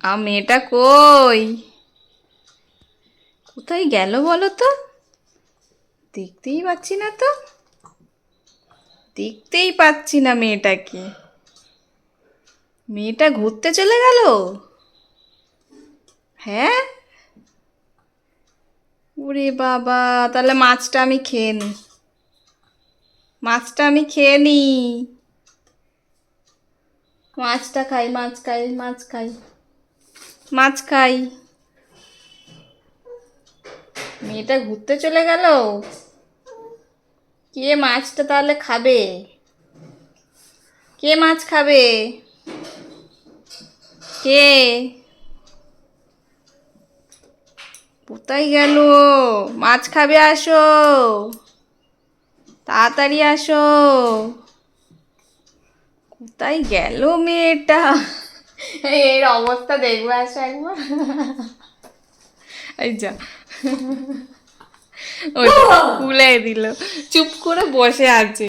আ মেয়েটা কই? কোথায় গেল বলো তো দেখতেই পাচ্ছি না তো। দেখতেই পাচ্ছি না মেয়েটাকে। মেয়েটা ঘুরতে চলে গেল? হ্যাঁ? ওরে বাবা, তাহলে মাছটা আমি খেয়ে নিই মাছটা আমি খেয়ে নিই মাছটা খাই, মাছ খাই মাছ খাই। মাছ খাই। মেয়েটা ঘুরতে চলে গেল? কে মাছটা তাহলে খাবে? কে মাছ খাবে? কে? কোথায় গেল? মাছ খাবে আসো। তাড়াতাড়ি আসো। কোথায় গেল মেয়েটা? এর অবস্থা দেখব আসো একবার। এই যা। ওই খুলে দিল। চুপ করে বসে আছে।